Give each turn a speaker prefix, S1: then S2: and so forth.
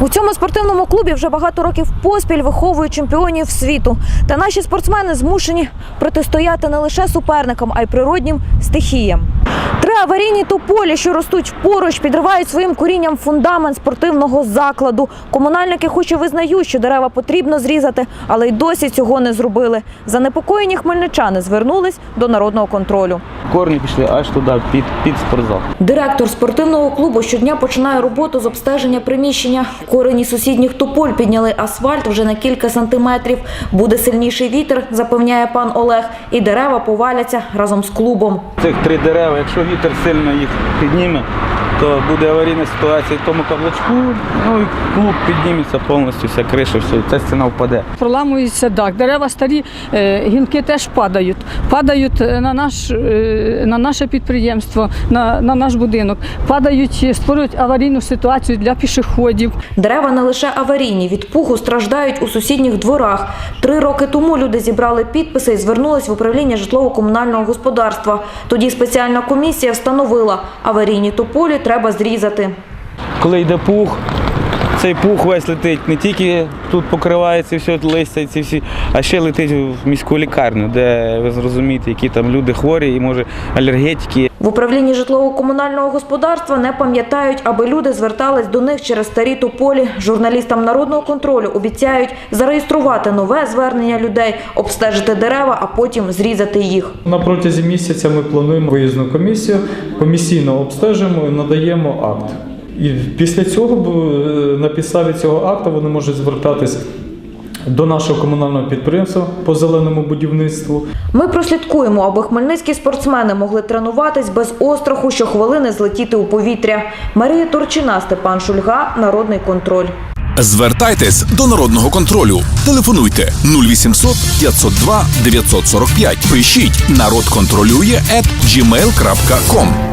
S1: У цьому спортивному клубі вже багато років поспіль виховують чемпіонів світу. Та наші спортсмени змушені протистояти не лише суперникам, а й природнім стихіям. Три аварійні тополі, що ростуть поруч, підривають своїм корінням фундамент спортивного закладу. Комунальники хоч і визнають, що дерева потрібно зрізати, але й досі цього не зробили. Занепокоєні хмельничани звернулись до народного контролю.
S2: Корні пішли аж туди, під, під спортзал.
S1: Директор спортивного клубу щодня починає роботу з обстеження приміщення. Корені сусідніх тополь підняли асфальт вже на кілька сантиметрів. Буде сильніший вітер, запевняє пан Олег, і дерева поваляться разом з клубом.
S2: Цих три дерева, якщо вітер сильно їх підніме, то буде аварійна ситуація в тому каблучку, ну і клуб підніметься повністю, вся криша, все, і ця стіна впаде.
S3: Проламується дах. Дерева старі, е, гілки теж падають. Падають е, на, наш, е, на наше підприємство, на, на наш будинок. Падають, створюють аварійну ситуацію для пішоходів.
S1: Дерева не лише аварійні, від пуху страждають у сусідніх дворах. Три роки тому люди зібрали підписи і звернулись в управління житлово-комунального господарства. Тоді спеціальна комісія встановила, аварійні тополі треба зрізати.
S2: Коли йде пух, цей пух весь летить не тільки тут покривається все листя, ці всі, а ще летить в міську лікарню, де ви зрозумієте, які там люди хворі і може алергетики.
S1: В управлінні житлово-комунального господарства не пам'ятають, аби люди звертались до них через старі тополі. Журналістам народного контролю обіцяють зареєструвати нове звернення людей, обстежити дерева, а потім зрізати їх.
S4: На протязі місяця ми плануємо виїзну комісію, комісійно обстежуємо і надаємо акт. І після цього на підставі цього акту вони можуть звертатись до нашого комунального підприємства по зеленому будівництву.
S1: Ми прослідкуємо, аби хмельницькі спортсмени могли тренуватись без остраху щохвилини злетіти у повітря. Марія Турчина, Степан Шульга, Народний контроль.
S5: Звертайтесь до народного контролю. Телефонуйте 0800 502 945. Пишіть народ контролює at gmail.com.